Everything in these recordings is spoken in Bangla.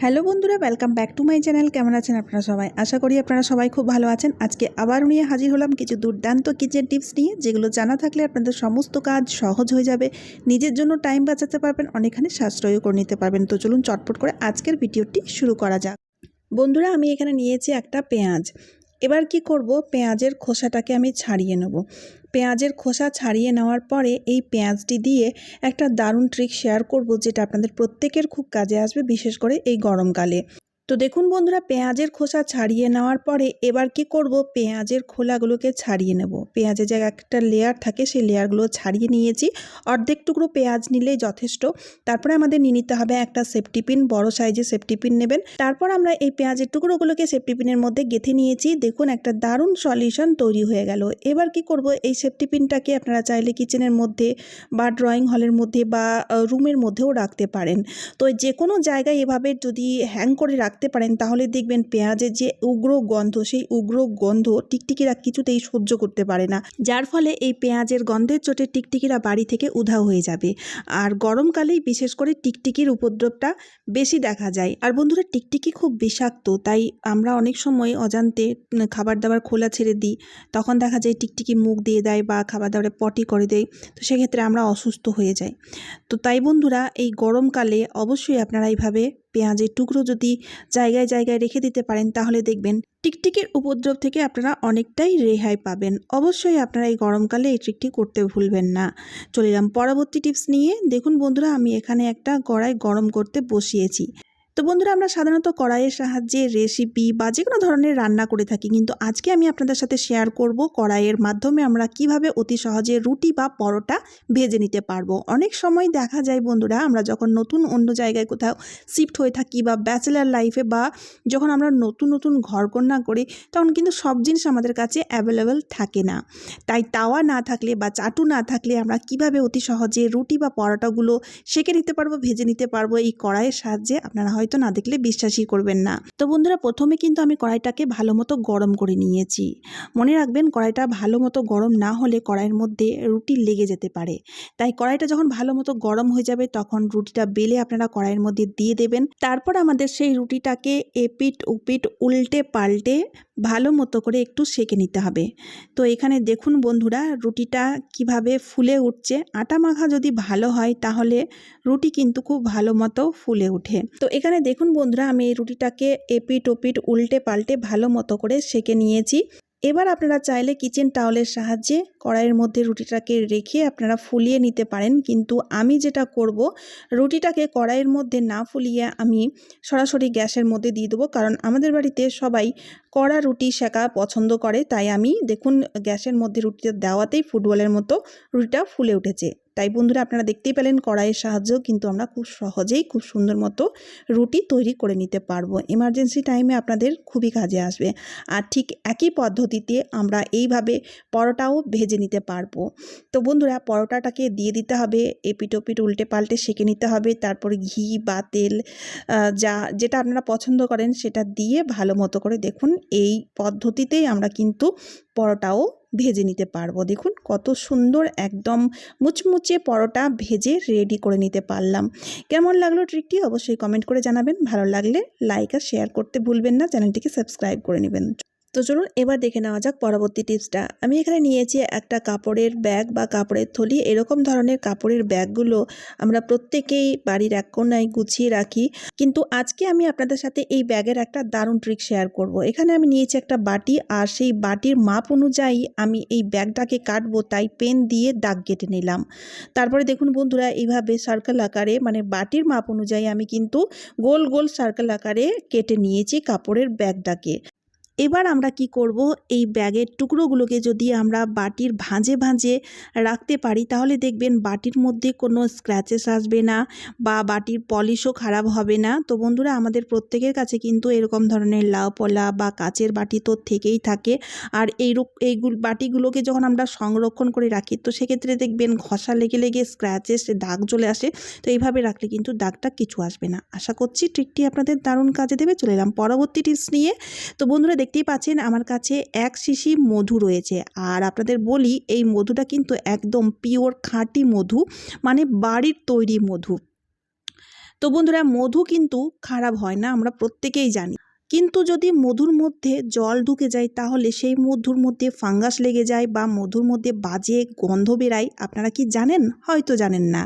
হ্যালো বন্ধুরা welcome back to my channel কেমন আছেন আপনারা সবাই? আশা করি আপনারা সবাই খুব ভালো আছেন। আজকে আবার নিয়ে হাজির হলাম কিছু দুর্দান্ত কিচেন টিপস নিয়ে, যেগুলো জানা থাকলে আপনাদের সমস্ত কাজ সহজ হয়ে যাবে। নিজের জন্য টাইম বাঁচাতে পারবেন, অনেকখানি সাশ্রয়ও করে নিতে পারবেন। তো চলুন চটপট করে আজকের ভিডিওটি শুরু করা যাক। বন্ধুরা, আমি এখানে নিয়েছি একটা পেঁয়াজ। এবার কি করব? পেঁয়াজের খোসাটাকে আমি ছাড়িয়ে নেব। পেঁয়াজের খোসা ছাড়িয়ে নেওয়ার পরে এই পেঁয়াজটি দিয়ে একটা দারুণ ট্রিক শেয়ার করব, যেটা আপনাদের প্রত্যেকের খুব কাজে আসবে, বিশেষ করে এই গরমকালে। তো দেখুন বন্ধুরা, পেঁয়াজের খোসা ছাড়িয়ে নেওয়ার পরে এবার কি করব? পেঁয়াজের খোলাগুলোকে ছাড়িয়ে নেব। পেঁয়াজের জায়গায় একটা লেয়ার থাকে, সেই লেয়ারগুলো ছাড়িয়ে নিয়েছি। অর্ধেক টুকরো পেঁয়াজ নিলেই যথেষ্ট। তারপরে আমাদের নিয়ে নিতে হবে একটা সেফটি পিন বড় সাইজের সেফটি পিন নেবেন। তারপর আমরা এই পেঁয়াজের টুকরোগুলোকে সেফটি পিনের মধ্যে গেঁথে নিয়েছি। দেখুন একটা দারুণ সলিউশন তৈরি হয়ে গেল। এবার কি করব? এই সেফটি পিনটাকে আপনারা চাইলে কিচেনের মধ্যে বা ড্রয়িং হলের মধ্যে বা রুমের মধ্যেও রাখতে পারেন। তো যে কোনো জায়গায় এভাবে যদি হ্যাং করে রাখতে পারেন, তাহলে দেখবেন পেঁয়াজের যে উগ্র গন্ধ, সেই উগ্র গন্ধ টিকটিকিরা কিছুতেই সহ্য করতে পারে না। যার ফলে এই পেঁয়াজের গন্ধের চোটে টিকটিকিরা বাড়ি থেকে উধাও হয়ে যাবে। আর গরমকালেই বিশেষ করে টিকটিকির উপদ্রবটা বেশি দেখা যায়। আর বন্ধুরা, টিকটিকি খুব বিষাক্ত, তাই আমরা অনেক সময় অজান্তে খাবার দাবার খোলা ছেড়ে দিই। তখন দেখা যায় টিকটিকি মুখ দিয়ে দেয় বা খাবার দাবারে পটি করে দেয়, তো সেক্ষেত্রে আমরা অসুস্থ হয়ে যাই। তো তাই বন্ধুরা, এই গরমকালে অবশ্যই আপনারা এইভাবে পেঁয়াজের টুকরো যদি জায়গায় জায়গায় রেখে দিতে পারেন, তাহলে দেখবেন টিকটিকের উপদ্রব থেকে আপনারা অনেকটাই রেহাই পাবেন। অবশ্যই আপনারা এই গরমকালে এই ট্রিকটি করতে ভুলবেন না। চলে এলাম পরবর্তী টিপস নিয়ে। দেখুন বন্ধুরা, আমি এখানে একটা কড়াই গরম করতে বসিয়েছি। তো বন্ধুরা, আমরা সাধারণত কড়াইয়ের সাহায্যে রেসিপি বা যে কোনো ধরনের রান্না করে থাকি। কিন্তু আজকে আমি আপনাদের সাথে শেয়ার করব কড়াইয়ের মাধ্যমে আমরা কীভাবে অতি সহজে রুটি বা পরোটা ভেজে নিতে পারব। অনেক সময় দেখা যায় বন্ধুরা, আমরা যখন নতুন অন্য জায়গায় কোথাও শিফট হয়ে থাকি বা ব্যাচেলার লাইফে বা যখন আমরা নতুন নতুন ঘরকন্যা করি, তখন কিন্তু সব জিনিস আমাদের কাছে অ্যাভেলেবেল থাকে না। তাই তাওয়া না থাকলে বা চাটু না থাকলে আমরা কীভাবে অতি সহজে রুটি বা পরোটাগুলো সেঁকে নিতে পারব, ভেজে নিতে পারব, এই কড়াইয়ের সাহায্যে আপনারা হয়তো না দেখলে বিশ্বাসই করবেন না। তো বন্ধুরা, প্রথমে কিন্তু আমি কড়াইটাকে ভালো মতো গরম করে নিয়েছি। মনে রাখবেন, কড়াইটা ভালো মতো গরম না হলে কড়াইয়ের মধ্যে রুটি লেগে যেতে পারে। তাই কড়াইটা যখন ভালো মতো গরম হয়ে যাবে, তখন রুটিটা বেলে আপনারা কড়াইয়ের মধ্যে দিয়ে দেবেন। তারপর আমাদের সেই রুটিটাকে এপিট উপিট উল্টে পাল্টে ভালো মতো করে একটু সেঁকে নিতে হবে। তো এখানে দেখুন বন্ধুরা, রুটিটা কীভাবে ফুলে উঠছে। আটা মাখা যদি ভালো হয়, তাহলে রুটি কিন্তু খুব ভালো মতো ফুলে ওঠে। তো এখানে দেখুন বন্ধুরা, আমি এই রুটিটাকে এপিট ওপিট উল্টে পাল্টে ভালো মতো করে সেঁকে নিয়েছি। এবার আপনারা চাইলে কিচেন টাওয়ালের সাহায্যে কড়াইয়ের মধ্যে রুটিটাকে রেখে আপনারা ফুলিয়ে নিতে পারেন। কিন্তু আমি যেটা করব, রুটিটাকে কড়াইয়ের মধ্যে না ফুলিয়ে আমি সরাসরি গ্যাসের মধ্যে দিয়ে দেবো। কারণ আমাদের বাড়িতে সবাই কড়া রুটি শেখা পছন্দ করে। তাই আমি দেখুন গ্যাসের মধ্যে রুটিটা দেওয়াতেই ফুটবলের মতো রুটিটা ফুলে উঠেছে। তাই বন্ধুরা আপনারা দেখতেই পেলেন কড়াইয়ের সাহায্যেও কিন্তু আমরা খুব সহজেই খুব সুন্দর মতো রুটি তৈরি করে নিতে পারব। এমার্জেন্সি টাইমে আপনাদের খুবই কাজে আসবে। আর ঠিক একই পদ্ধতিতে আমরা এইভাবে পরোটাও ভেজে নিতে পারব। তো বন্ধুরা, পরোটাটাকে দিয়ে দিতে হবে এপিটোপিট উল্টে পাল্টে সেঁকে নিতে হবে, তারপরে ঘি বা তেল যা, যেটা আপনারা পছন্দ করেন সেটা দিয়ে ভালো মতো করে দেখুন, এই পদ্ধতিতেই আমরা কিন্তু পরোটাও ভেজে নিতে পারব। দেখুন, কত সুন্দর একদম মুচমুচে পরোটা ভেজে রেডি করে নিতে পারলাম। কেমন লাগল ট্রিকটি অবশ্যই কমেন্ট করে জানাবেন। ভালো লাগলে লাইক আর শেয়ার করতে ভুলবেন না। চ্যানেলটিকে সাবস্ক্রাইব করে নেবেন। তো চলুন এবার দেখে নেওয়া যাক পরবর্তী টিপসটা। আমি এখানে নিয়েছি একটা কাপড়ের ব্যাগ বা কাপড়ের থলি। এরকম ধরনের কাপড়ের ব্যাগগুলো আমরা প্রত্যেকেই বাড়ির এক কোনায় গুছিয়ে রাখি। কিন্তু আজকে আমি আপনাদের সাথে এই ব্যাগের একটা দারুণ ট্রিক শেয়ার করব। এখানে আমি নিয়েছি একটা বাটি আর সেই বাটির মাপ অনুযায়ী আমি এই ব্যাগটাকে কাটবো তাই পেন দিয়ে দাগ কেটে নিলাম। তারপরে দেখুন বন্ধুরা, এইভাবে সার্কেল আকারে মানে বাটির মাপ অনুযায়ী আমি কিন্তু গোল গোল সার্কেল আকারে কেটে নিয়েছি কাপড়ের ব্যাগটাকে। এবার আমরা কি করব? এই ব্যাগের টুকরোগুলোকে যদি আমরা বাটির ভাঁজে ভাঁজে রাখতে পারি, তাহলে দেখবেন বাটির মধ্যে কোনো স্ক্র্যাচেস আসবে না বা বাটির পলিশও খারাপ হবে না। তো বন্ধুরা, আমাদের প্রত্যেকের কাছে কিন্তু এরকম ধরনের লাউ পলা বা কাচের বাটি তো থেকেই থাকে। আর এই এইগুলো, বাটিগুলোকে যখন আমরা সংরক্ষণ করে রাখি, তো সেক্ষেত্রে দেখবেন ঘষা লেগে লেগে স্ক্র্যাচেস দাগ চলে আসে। তো এইভাবে রাখলে কিন্তু দাগটা কিছু আসবে না। আশা করছি ট্রিকটি আপনাদের দারুণ কাজে দেবে। চলে এলাম পরবর্তী টিপস নিয়ে। তো বন্ধুরা দেখতেই পাচ্ছেন আমার কাছে এক শিশি মধু রয়েছে। আর আপনাদের বলি, এই মধুটা কিন্তু একদম পিওর খাঁটি মধু মানে বাড়ির তৈরি মধু। তো বন্ধুরা, মধু কিন্তু খারাপ হয় না, আমরা প্রত্যেকেই জানি। কিন্তু যদি মধুর মধ্যে জল ঢুকে যায়, তাহলে সেই মধুর মধ্যে ফাঙ্গাস লেগে যায় বা মধুর মধ্যে বাজে গন্ধ বেরায়, আপনারা কি জানেন? হয়তো জানেন না।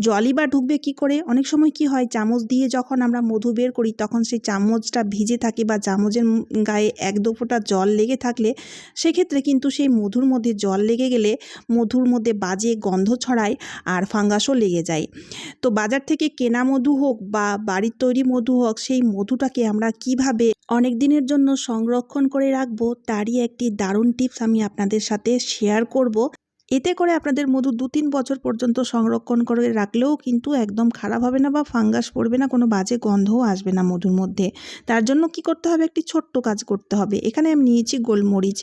জলই বা ঢুকবে কি করে? অনেক সময় কি হয়, চামচ দিয়ে যখন আমরা মধু বের করি, তখন সেই চামচটা ভিজে থাকে বা চামচের গায়ে এক দু ফোঁটা জল লেগে থাকলে, সেক্ষেত্রে কিন্তু সেই মধুর মধ্যে জল লেগে গেলে মধুর মধ্যে বাজে গন্ধ ছড়ায় আর ফাঙ্গাসও লেগে যায়। তো বাজার থেকে কেনা মধু হোক বা বাড়ির তৈরি মধু হোক, সেই মধুটাকে আমরা কীভাবে অনেক দিনের জন্য সংরক্ষণ করে রাখব তারই একটি দারুণ টিপস আমি আপনাদের সাথে শেয়ার করব। এতে করে আপনাদের মধু দু তিন বছর পর্যন্ত সংরক্ষণ করে রাখলেও কিন্তু একদম খারাপ হবে না বা ফাঙ্গাস পড়বে না, কোনো বাজে গন্ধও আসবে না মধুর মধ্যে। তার জন্য কি করতে হবে? একটি ছোট্ট কাজ করতে হবে। এখানে আমি নিয়েছি গোলমরিচ।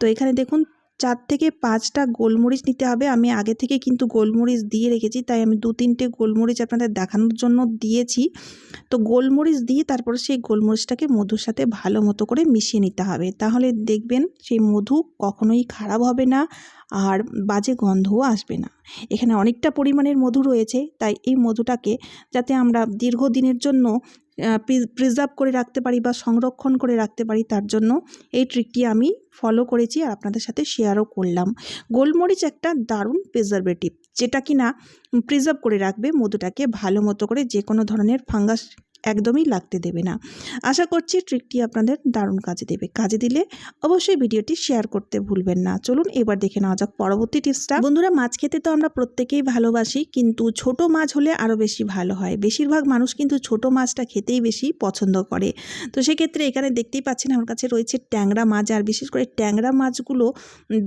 তো এখানে দেখুন চার থেকে পাঁচটা গোলমরিচ নিতে হবে। আমি আগে থেকে কিন্তু গোলমরিচ দিয়ে রেখেছি, তাই আমি দু তিনটে গোলমরিচ আপনাদের দেখানোর জন্য দিয়েছি। তো গোলমরিচ দিয়ে তারপর সেই গোলমরিচটাকে মধুর সাথে ভালো মতো করে মিশিয়ে নিতে হবে। তাহলে দেখবেন সেই মধু কখনোই খারাপ হবে না আর বাজে গন্ধও আসবে না। এখানে অনেকটা পরিমাণের মধু রয়েছে, তাই এই মধুটাকে যাতে আমরা দীর্ঘদিনের জন্য প্রিজার্ভ করে রাখতে পারি বা সংরক্ষণ করে রাখতে পারি তার জন্য এই ট্রিকটি আমি ফলো করেছি আর আপনাদের সাথে শেয়ারও করলাম। গোলমরিচ একটা দারুণ প্রিজারভেটিভ যেটা কি না প্রিজার্ভ করে রাখবে মধুটাকে ভালো মতো করে যে কোনো ধরনের ফাঙ্গাস একদমই লাগতে দেবে না। আশা করছি ট্রিকটি আপনাদের দারুণ কাজে দেবে। কাজে দিলে অবশ্যই ভিডিওটি শেয়ার করতে ভুলবেন না। চলুন এবার দেখে নেওয়া যাক পরবর্তী টিপসটা বন্ধুরা, মাছ খেতে তো আমরা প্রত্যেকেই ভালোবাসি, কিন্তু ছোট মাছ হলে আরও বেশি ভালো হয়। বেশিরভাগ মানুষ কিন্তু ছোট মাছটা খেতেই বেশি পছন্দ করে। তো সেক্ষেত্রে এখানে দেখতেই পাচ্ছেন আমার কাছে রয়েছে ট্যাংরা মাছ, আর বিশেষ করে ট্যাংরা মাছগুলো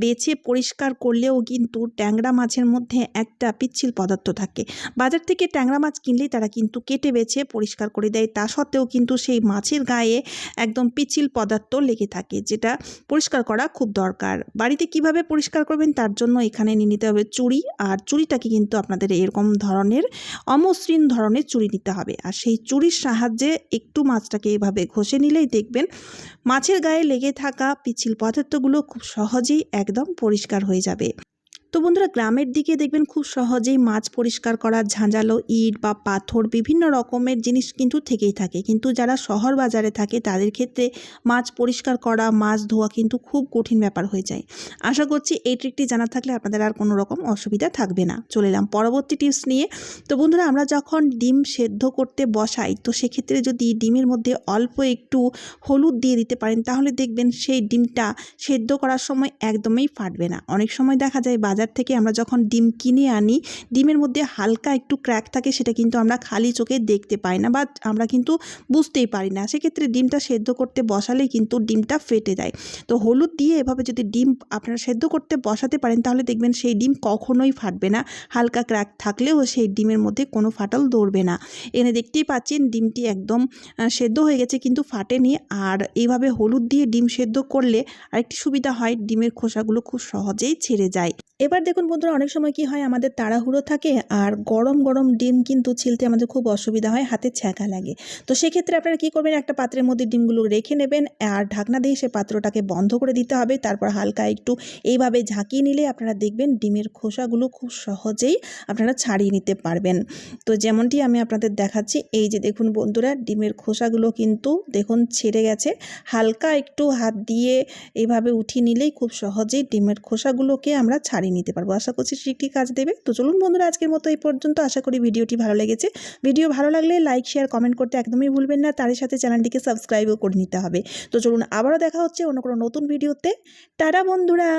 বেছে পরিষ্কার করলেও কিন্তু ট্যাংরা মাছের মধ্যে একটা পিচ্ছিল পদার্থ থাকে। বাজার থেকে ট্যাংরা মাছ কিনলেই তারা কিন্তু কেটে বেছে পরিষ্কার করে দেয়। তা সত্ত্বেও কিন্তু সেই মাছের গায়ে একদম পিচ্ছিল পদার্থ লেগে থাকে, যেটা পরিষ্কার করা খুব দরকার। বাড়িতে কীভাবে পরিষ্কার করবেন তার জন্য এখানে নিয়ে নিতে হবে চুড়ি, আর চুড়িটাকে কিন্তু আপনাদের এরকম ধরনের, অমসৃণ ধরনের চুড়ি নিতে হবে। আর সেই চুড়ির সাহায্যে একটু মাছটাকে এভাবে ঘষে নিলেই দেখবেন মাছের গায়ে লেগে থাকা পিচ্ছিল পদার্থগুলো খুব সহজেই একদম পরিষ্কার হয়ে যাবে। তো বন্ধুরা গ্রামের দিকে দেখবেন খুব সহজেই মাছ পরিষ্কার করা, ঝাঁঝালো ইট বা পাথর বিভিন্ন রকমের জিনিস কিন্তু থেকেই থাকে। কিন্তু যারা শহর বাজারে থাকে তাদের ক্ষেত্রে মাছ পরিষ্কার করা, মাছ ধোয়া কিন্তু খুব কঠিন ব্যাপার হয়ে যায়। আশা করছি এই ট্রিকটি জানা থাকলে আপনাদের আর কোনো রকম অসুবিধা থাকবে না। চলে এলাম পরবর্তী টিপস নিয়ে। তো বন্ধুরা আমরা যখন ডিম সেদ্ধ করতে বসাই, তো সেক্ষেত্রে যদি ডিমের মধ্যে অল্প একটু হলুদ দিয়ে দিতে পারেন, তাহলে দেখবেন সেই ডিমটা সেদ্ধ করার সময় একদমই ফাটবে না। অনেক সময় দেখা যায় বাজার থেকে আমরা যখন ডিম কিনে আনি, ডিমের মধ্যে হালকা একটু ক্র্যাক থাকে সেটা কিন্তু আমরা খালি চোখে দেখতে পাই না বা আমরা কিন্তু বুঝতেই পারি না। সেক্ষেত্রে ডিমটা সেদ্ধ করতে বসালেই কিন্তু ডিমটা ফেটে যায়। তো হলুদ দিয়ে এভাবে যদি ডিম আপনারা সেদ্ধ করতে বসাতে পারেন, তাহলে দেখবেন সেই ডিম কখনোই ফাটবে না। হালকা ক্র্যাক থাকলেও সেই ডিমের মধ্যে কোনো ফাটল দৌড়বে না। এনে দেখতেই পাচ্ছেন ডিমটি একদম সেদ্ধ হয়ে গেছে কিন্তু ফাটেনি। আর এইভাবে হলুদ দিয়ে ডিম সেদ্ধ করলে আরেকটি সুবিধা হয়, ডিমের খোসাগুলো খুব সহজেই ছেড়ে যায়। এবার দেখুন বন্ধুরা, অনেক সময় কি হয়, আমাদের তাড়াহুড়ো থাকে আর গরম গরম ডিম কিন্তু ছিলতে আমাদের খুব অসুবিধা হয়, হাতে ছ্যাঁকা লাগে। তো সেক্ষেত্রে আপনারা কী করবেন, একটা পাত্রের মধ্যে ডিমগুলো রেখে নেবেন আর ঢাকনা দিয়ে সে পাত্রটাকে বন্ধ করে দিতে হবে। তারপর হালকা একটু এইভাবে ঝাঁকিয়ে নিলে আপনারা দেখবেন ডিমের খোসাগুলো খুব সহজেই আপনারা ছাড়িয়ে নিতে পারবেন। তো যেমনটি আমি আপনাদের দেখাচ্ছি, এই যে দেখুন বন্ধুরা, ডিমের খোসাগুলো কিন্তু দেখুন ছেড়ে গেছে। হালকা একটু হাত দিয়ে এভাবে উঠিয়ে নিলেই খুব সহজেই ডিমের খোসাগুলোকে আমরা ছাড়িয়ে নিতে পারব। আশা করছি ঠিকই কাজ দেবে। তো চলুন বন্ধুরা, আজকের মতো এই পর্যন্ত। আশা করি ভিডিওটি ভালো লেগেছে। ভিডিও ভালো লাগলে লাইক শেয়ার কমেন্ট করতে একদমই ভুলবেন না। তারই সাথে চ্যানেলটিকে সাবস্ক্রাইবও করে নিতে হবে। তো চলুন আবারও দেখা হচ্ছে অন্য কোনো নতুন ভিডিওতে। টাটা বন্ধুরা!